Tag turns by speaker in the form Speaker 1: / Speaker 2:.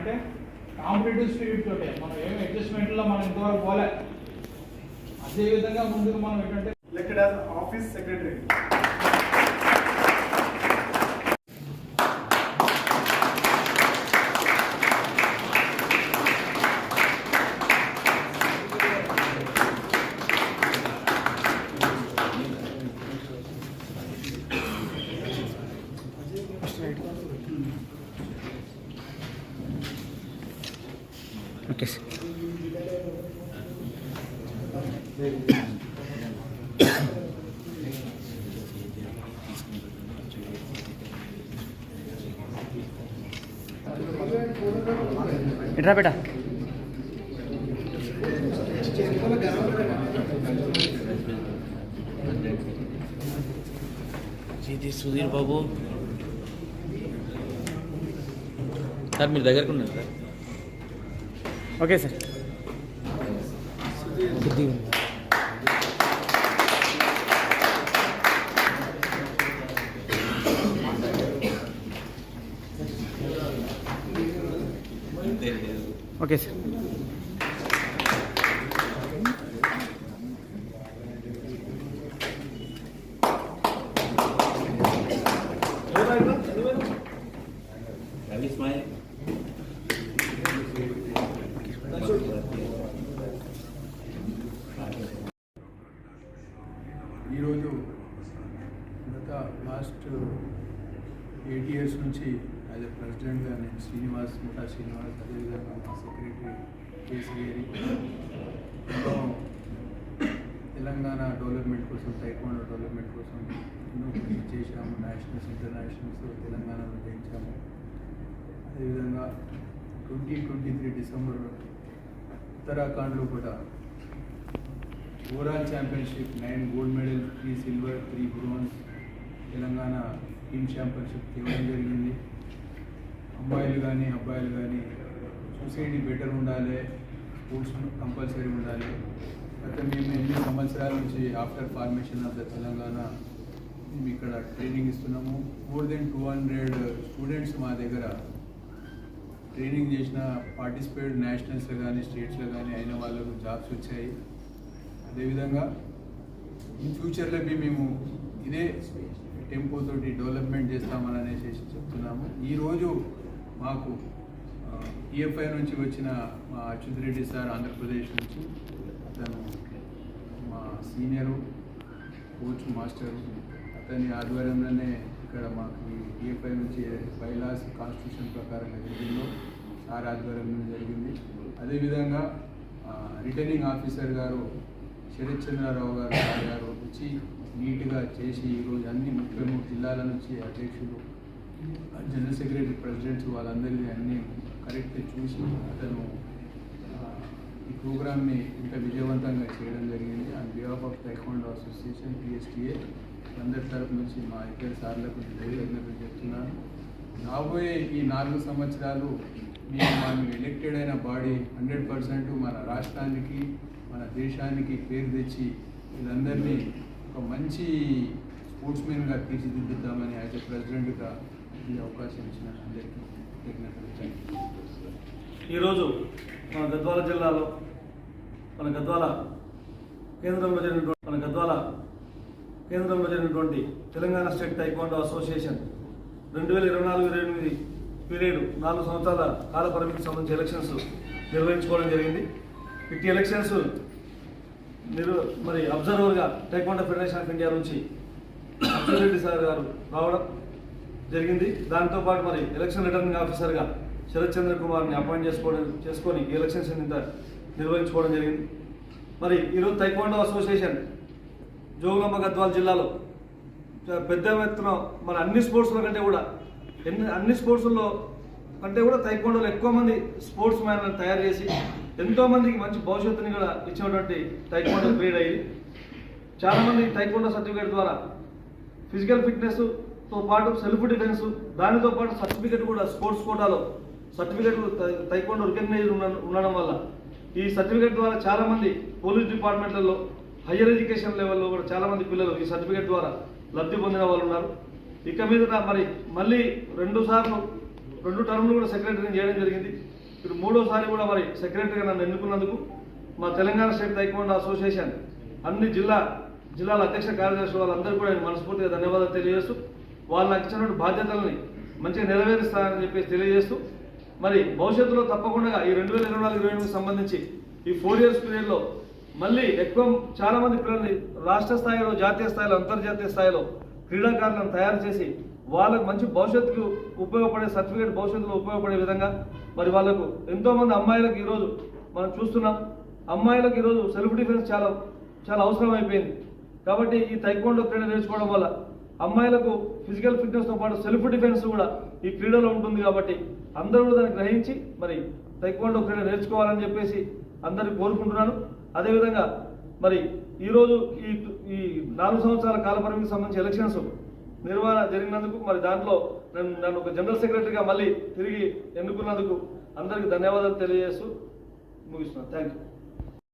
Speaker 1: అంటే competitive spirit తోటే. మనం ఏం అడ్జస్ట్మెంట్లో మనం ఇంతవరకు పోలే. అదేవిధంగా ముందుకు మనం ఏంటంటే
Speaker 2: లెక్కడ్ as ఆఫీస్ సెక్రటరీ
Speaker 3: ఓకే ఎట్రా బేటా
Speaker 4: ఇది సుధీర్ బాబు సార్ మీరు దగ్గరకు ఉన్నారు సార్
Speaker 3: ఓకే సార్ కొద్దిగా ఓకే సార్
Speaker 4: రవి స్మైల్
Speaker 2: ఈరోజు గత లాస్ట్ ఎయిట్ ఇయర్స్ నుంచి యాజ్ ఎ ప్రెసిడెంట్గా నేను శ్రీనివాస్ ముఠా శ్రీనివాస్ అదేవిధంగా మా సెక్రటరీ కేసీఆర్ ఎన్నో తెలంగాణ డెవలప్మెంట్ కోసం టైక్వాండో డెవలప్మెంట్ కోసం ఎన్నో కృషి చేశాము నేషనల్స్ ఇంటర్నేషనల్స్ తెలంగాణలో జయించాము. అదేవిధంగా ట్వంటీ ట్వంటీ త్రీ డిసెంబర్ ఉత్తరాఖండ్లో కూడా overall championship nine gold medal three silver three bronze Telangana team championship ఇవ్వడం జరిగింది. అమ్మాయిలు కానీ అబ్బాయిలు కానీ సొసైటీ బెటర్ ఉండాలి. స్పోర్ట్స్ కంపల్సరీ ఉండాలి. గత మేము ఎన్ని సంవత్సరాల నుంచి after formation of the Telangana మేము ఇక్కడ ట్రైనింగ్ ఇస్తున్నాము. More than two hundred students మా దగ్గర ట్రైనింగ్ చేసిన పార్టిసిపేట్ నేషనల్స్లో కానీ స్టేట్స్లో కానీ అయిన వాళ్ళకు జాబ్స్ వచ్చాయి. అదేవిధంగా ఇన్ ఫ్యూచర్లో మేము ఇదే టెంపో తోటి డెవలప్మెంట్ చేస్తామని అనేసి చెప్తున్నాము. ఈరోజు మాకు ఈఎఫ్ఐ నుంచి వచ్చిన మా అచ్యుత్ రెడ్డి సార్ ఆంధ్రప్రదేశ్ నుంచి అతను మా సీనియరు కోచ్ మాస్టరు అతని ఆధ్వర్యంలోనే ఇక్కడ మాకు ఈఎఫ్ఐ నుంచి బైలాస్ కాన్స్టిట్యూషన్ ప్రకారంగా జరిగిందో సార్ ఆధ్వర్యంలో జరిగింది. అదేవిధంగా రిటర్నింగ్ ఆఫీసర్ గారు శరత్ చంద్రారావు గారు గారు వచ్చి నీట్గా చేసి ఈరోజు అన్ని ముప్పై మూడు జిల్లాల నుంచి అధ్యక్షులు జనరల్ సెక్రటరీ ప్రెసిడెంట్స్ వాళ్ళందరినీ అన్ని కరెక్ట్గా చూసి అతను ఈ ప్రోగ్రామ్ని ఇంత విజయవంతంగా చేయడం జరిగింది. On behalf of taekwondo association PSTA. అందరి తరపు నుంచి మా ఇద్దరు సార్లకు కృతజ్ఞతలు చెప్తున్నాను. రాబోయే ఈ నాలుగు సంవత్సరాలు మేము మనం ఎలక్టెడ్ అయిన బాడీ హండ్రెడ్ పర్సెంట్ మన రాష్ట్రానికి మన దేశానికి పేరు తెచ్చి వీళ్ళందరినీ ఒక మంచి స్పోర్ట్స్ మ్యాన్గా తీర్చిదిద్దుతామని యాజ్ ఎ ప్రెసిడెంట్గా ఈ అవకాశం ఇచ్చిన అందరికీ
Speaker 5: ఈరోజు మన గద్వాల జిల్లాలో మన గద్వాల కేంద్రంలో జరిగినటువంటి మన గద్వాల కేంద్రంలో జరిగినటువంటి తెలంగాణ స్టేట్ టైక్వాండో అసోసియేషన్ రెండు వేల ఇరవై నాలుగు ఇరవై ఎనిమిది పీరియడ్ నాలుగు సంవత్సరాల కాల పరిమితికి సంబంధించి ఎలక్షన్స్ నిర్వహించుకోవడం జరిగింది. ఇట్టి ఎలక్షన్స్ నిరు మరి అబ్జర్వర్గా టైక్వాండో ఫెడరేషన్ ఆఫ్ ఇండియా నుంచి అబ్జర్వ్ రెడ్డి సార్ గారు రావడం జరిగింది. దాంతోపాటు మరి ఎలక్షన్ రిటర్నింగ్ ఆఫీసర్గా శరత్ చంద్ర కుమార్ని అపాయింట్ చేసుకోవడం చేసుకొని ఎలక్షన్స్ ఇంత నిర్వహించుకోవడం జరిగింది. మరి ఈరోజు తైక్వాండో అసోసియేషన్ జోగులాంబ గద్వాల జిల్లాలో పెద్ద ఎత్తున మన అన్ని స్పోర్ట్స్ల కంటే కూడా ఎన్ని అన్ని స్పోర్ట్స్లో కంటే కూడా తైక్వాండోలో ఎక్కువ మంది స్పోర్ట్స్ మ్యాన్లను తయారు చేసి ఎంతో మందికి మంచి భవిష్యత్తుని కూడా ఇచ్చినటువంటి తైక్వాండో క్రీడ ఇది చాలామంది టైక్వాండో సర్టిఫికేట్ ద్వారా ఫిజికల్ ఫిట్నెస్తో పాటు సెల్ఫ్ డిఫెన్స్ దానితో పాటు సర్టిఫికేట్ కూడా స్పోర్ట్స్ కోటాలో సర్టిఫికేట్ తైకోండో రికగ్నైజ్ ఉండడం వల్ల ఈ సర్టిఫికేట్ ద్వారా చాలామంది పోలీస్ డిపార్ట్మెంట్లలో హయ్యర్ ఎడ్యుకేషన్ లెవెల్లో కూడా చాలామంది పిల్లలు ఈ సర్టిఫికేట్ ద్వారా లబ్ధి పొందిన వాళ్ళు ఉన్నారు. ఇక మీద మరి మళ్ళీ రెండు సార్లు రెండు టర్మ్లు కూడా సెక్రటరీని చేయడం జరిగింది. ఇప్పుడు మూడోసారి కూడా మరి సెక్రటరీగా నన్ను ఎన్నుకున్నందుకు మా తెలంగాణ స్టేట్ తైకోండా అసోసియేషన్ అన్ని జిల్లా జిల్లాల అధ్యక్ష కార్యదర్శి వాళ్ళందరూ కూడా నేను మనస్ఫూర్తిగా ధన్యవాదాలు తెలియజేస్తూ వాళ్ళకి ఇచ్చినటువంటి బాధ్యతలని మంచిగా నెరవేరుస్తానని చెప్పేసి తెలియజేస్తూ మరి భవిష్యత్తులో తప్పకుండా ఈ రెండు వేల ఇరవై నాలుగు ఇరవై ఎనిమిదికి సంబంధించి ఈ ఫోర్ ఇయర్స్ పీరియడ్లో మళ్ళీ ఎక్కువ చాలామంది పిల్లల్ని రాష్ట్ర స్థాయిలో జాతీయ స్థాయిలో అంతర్జాతీయ స్థాయిలో క్రీడాకారులను తయారు చేసి వాళ్ళకు మంచి భవిష్యత్తుకు ఉపయోగపడే సర్టిఫికేట్ భవిష్యత్తులో ఉపయోగపడే విధంగా మరి వాళ్ళకు ఎంతోమంది అమ్మాయిలకు ఈరోజు మనం చూస్తున్నాం. అమ్మాయిలకు ఈరోజు సెల్ఫ్ డిఫెన్స్ చాలా చాలా అవసరం అయిపోయింది కాబట్టి ఈ తైకోండో క్రీడ నేర్చుకోవడం వల్ల అమ్మాయిలకు ఫిజికల్ ఫిట్నెస్తో పాటు సెల్ఫ్ డిఫెన్స్ కూడా ఈ క్రీడలో ఉంటుంది కాబట్టి అందరూ కూడా దాన్ని గ్రహించి మరి తైకోండో క్రీడ నేర్చుకోవాలని చెప్పేసి అందరిని కోరుకుంటున్నాను. అదేవిధంగా మరి ఈరోజు ఈ ఈ నాలుగు సంవత్సరాల కాలపరిమితికి సంబంధించి ఎలక్షన్స్ నిర్వహణ జరిగినందుకు మరి దాంట్లో నన్ను నన్ను ఒక జనరల్ సెక్రటరీగా మళ్ళీ తిరిగి ఎన్నుకున్నందుకు అందరికీ ధన్యవాదాలు తెలియజేస్తూ ముగిస్తున్నాను. Thank you